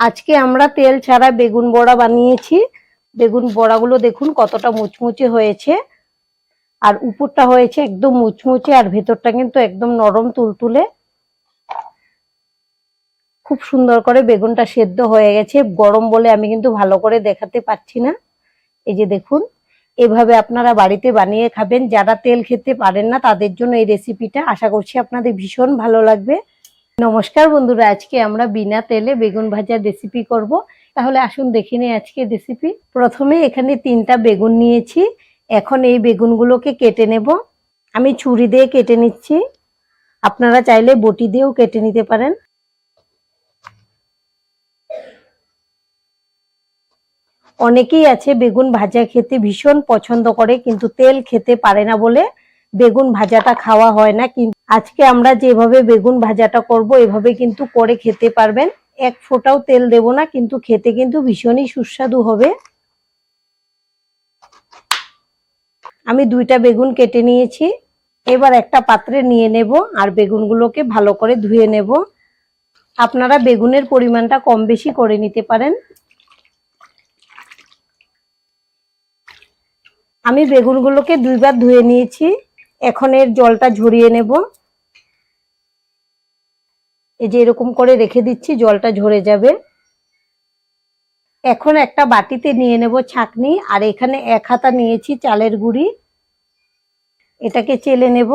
আজকে আমরা তেল ছাড়া বেগুন বড়া বানিয়েছি। বেগুন বড়াগুলো দেখুন কতটা মুচমুচে হয়েছে। আর উপরটা হয়েছে একদম মুচমুচে আর ভেতরটা কিন্তু একদম নরম তুলতুলে। খুব সুন্দর করে বেগুনটা সেদ্ধ হয়ে গেছে। গরম বলে আমি কিন্তু ভালো করে দেখাতে পাচ্ছি না। এই যে দেখুন, এভাবে আপনারা বাড়িতে বানিয়ে খাবেন। যারা তেল খেতে পারেন না, তাদের জন্য এই রেসিপিটা আশা করছি আপনাদের ভীষণ ভালো লাগবে। নমস্কার বন্ধুরা, আজকে আমরা বিনা তেলে বেগুন ভাজার রেসিপি করব। তাহলে আসুন দেখে নিই আজকে রেসিপি প্রথমে এখানে তিনটা বেগুন নিয়েছি। এখন এই বেগুনগুলোকে কেটে নেব। আমি ছুরি দিয়ে কেটে নিচ্ছি। আপনারা চাইলে বটি দিয়েও কেটে নিতে পারেন। অনেকেই আছে বেগুন ভাজা খেতে ভীষণ পছন্দ করে, কিন্তু তেল খেতে পারে না বলে বেগুন ভাজাটা খাওয়া হয় না, কিন্তু আজকে আমরা যেভাবে বেগুন ভাজাটা করব, এভাবে কিন্তু করে খেতে পারবেন। এক ফোঁটাও তেল দেব না, কিন্তু খেতে কিন্তু ভীষণই সুস্বাদু হবে। আমি দুইটা বেগুন কেটে নিয়েছি। এবার একটা পাত্রে নিয়ে নেব আর বেগুনগুলোকে ভালো করে ধুয়ে নেব। আপনারা বেগুনের পরিমাণটা কম বেশি করে নিতে পারেন। আমি বেগুনগুলোকে দুইবার ধুয়ে নিয়েছি। এখন এর জলটা ঝরিয়ে নেব। এই যে এরকম করে রেখে দিচ্ছি, জলটা ঝরে যাবে। এখন একটা বাটিতে নিয়ে নেব ছাকনি, আর এখানে এক হাতা নিয়েছি চালের গুঁড়ি। এটাকে চেলে নেব।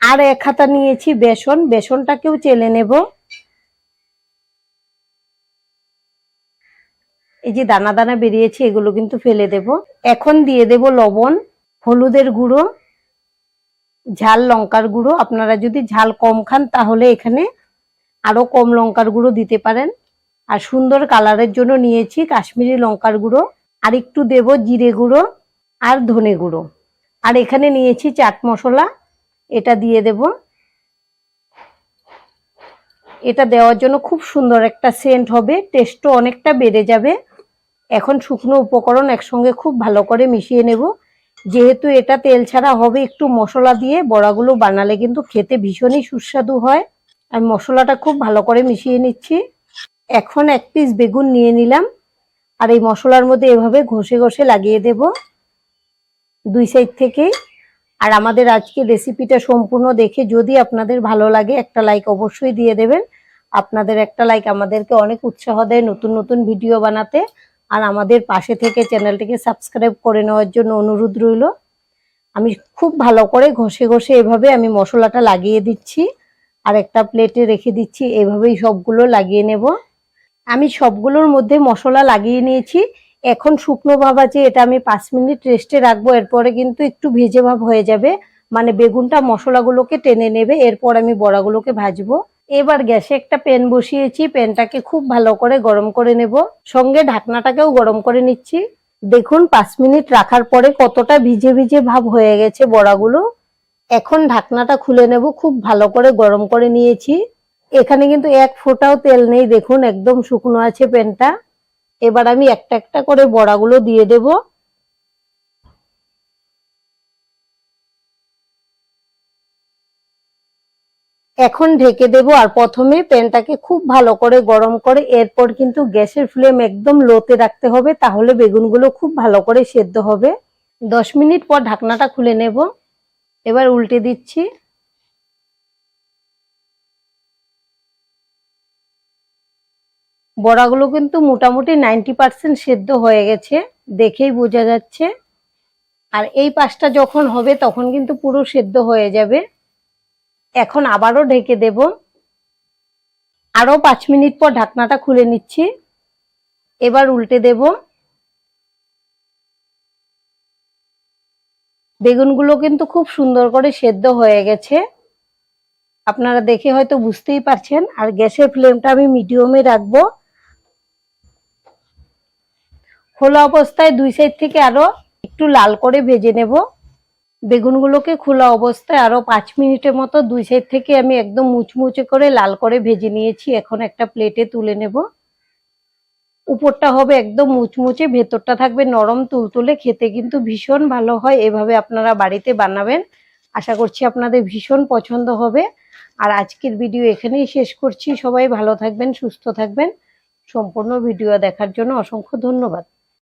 আর এক হাতা নিয়েছি বেসন, বেসনটাকেও চেলে নেব। এই যে দানা দানা বেরিয়েছে, এগুলো কিন্তু ফেলে দেব। এখন দিয়ে দেব লবণ। হলুদের গুঁড়ো, ঝাল লঙ্কার গুঁড়ো। আপনারা যদি ঝাল কম খান, তাহলে এখানে আরও কম লঙ্কার গুঁড়ো দিতে পারেন। আর সুন্দর কালারের জন্য নিয়েছি কাশ্মীরি লঙ্কার গুঁড়ো। আর একটু দেব জিরে গুঁড়ো আর ধনে গুঁড়ো। আর এখানে নিয়েছি চাট মশলা। এটা দিয়ে দেব। এটা দেওয়ার জন্য খুব সুন্দর একটা সেন্ট হবে। টেস্টও অনেকটা বেড়ে যাবে। এখন শুকনো উপকরণ একসঙ্গে খুব ভালো করে মিশিয়ে নেব। যেহেতু এটা তেল ছাড়া হবে একটু মশলা দিয়ে, বড়াগুলো বানালে কিন্তু খেতে ভীষণই সুস্বাদু হয়। আমি মশলাটা খুব ভালো করে মিশিয়ে নিচ্ছি। এখন এক পিস বেগুন নিয়ে নিলাম। আর এই মশলার মধ্যে এভাবে ঘষে ঘষে লাগিয়ে দেব দুই সাইড থেকেই আর আমাদের আজকে রেসিপিটা সম্পূর্ণ দেখে যদি আপনাদের ভালো লাগে, একটা লাইক অবশ্যই দিয়ে দেবেন। আপনাদের একটা লাইক আমাদেরকে অনেক উৎসাহ দেয় নতুন নতুন ভিডিও বানাতে। আর আমাদের পাশে থেকে চ্যানেলটিকে সাবস্ক্রাইব করে নেওয়ার জন্য অনুরোধ রইল। আমি খুব ভালো করে ঘষে ঘষে এভাবে আমি মশলাটা লাগিয়ে দিচ্ছি। আর একটা প্লেটে রেখে দিচ্ছি, এভাবেই সবগুলো লাগিয়ে নেব। আমি সবগুলোর মধ্যে মশলা লাগিয়ে নিয়েছি। এখন শুকনো ভাব আছে, এটা আমি পাঁচ মিনিট রেস্টে রাখব, এরপরে কিন্তু একটু ভেজে ভাব হয়ে যাবে। মানে বেগুনটা মশলাগুলোকে টেনে নেবে, এরপর আমি বড়াগুলোকে ভাজবো। এবার গ্যাসে একটা প্যান বসিয়েছি, প্যানটাকে খুব ভালো করে গরম করে নেব। সঙ্গে ঢাকনাটাকেও গরম করে নিচ্ছি। দেখুন, পাঁচ মিনিট রাখার পরে কতটা ভিজে ভিজে ভাব হয়ে গেছে বড়াগুলো। এখন ঢাকনাটা খুলে নেব, খুব ভালো করে গরম করে নিয়েছি। এখানে কিন্তু এক ফোঁটাও তেল নেই, দেখুন, একদম শুকনো আছে প্যানটা। এবার আমি একটা একটা করে বড়াগুলো দিয়ে দেব। এখন ঢেকে দেব আর প্রথমে প্যানটাকে খুব ভালো করে গরম করে এরপর কিন্তু গ্যাসের ফ্লেম একদম লোতে রাখতে হবে, তাহলে বেগুনগুলো খুব ভালো করে সেদ্ধ হবে। দশ মিনিট পর ঢাকনাটা খুলে নেব। এবার উল্টে দিচ্ছি। বড়াগুলো কিন্তু মোটামুটি নাইনটি পার্সেন্ট সেদ্ধ হয়ে গেছে, দেখেই বোঝা যাচ্ছে। আর এই পাশটা যখন হবে তখন কিন্তু পুরো সেদ্ধ হয়ে যাবে। এখন আবারও ঢেকে দেব। আরও পাঁচ মিনিট পর ঢাকনাটা খুলে নিচ্ছি। এবার উল্টে দেব। বেগুনগুলো কিন্তু খুব সুন্দর করে সেদ্ধ হয়ে গেছে। আপনারা দেখে হয়তো বুঝতেই পারছেন। আর গ্যাসের ফ্লেমটা আমি মিডিয়ামে রাখব। খোলা অবস্থায় দুই সাইড থেকে আরও একটু লাল করে ভেজে নেব। বেগুনগুলোকে খোলা অবস্থায় আরও পাঁচ মিনিটের মতো দুই সাইড থেকে আমি একদম মুচমুচে করে লাল করে ভেজে নিয়েছি। এখন একটা প্লেটে তুলে নেব। উপরটা হবে একদম মুচমুচে, ভেতরটা থাকবে নরম তুলতুলে, খেতে কিন্তু ভীষণ ভালো হয়। এভাবে আপনারা বাড়িতে বানাবেন। আশা করছি আপনাদের ভীষণ পছন্দ হবে। আর আজকের ভিডিও এখানেই শেষ করছি। সবাই ভালো থাকবেন, সুস্থ থাকবেন। সম্পূর্ণ ভিডিও দেখার জন্য অসংখ্য ধন্যবাদ।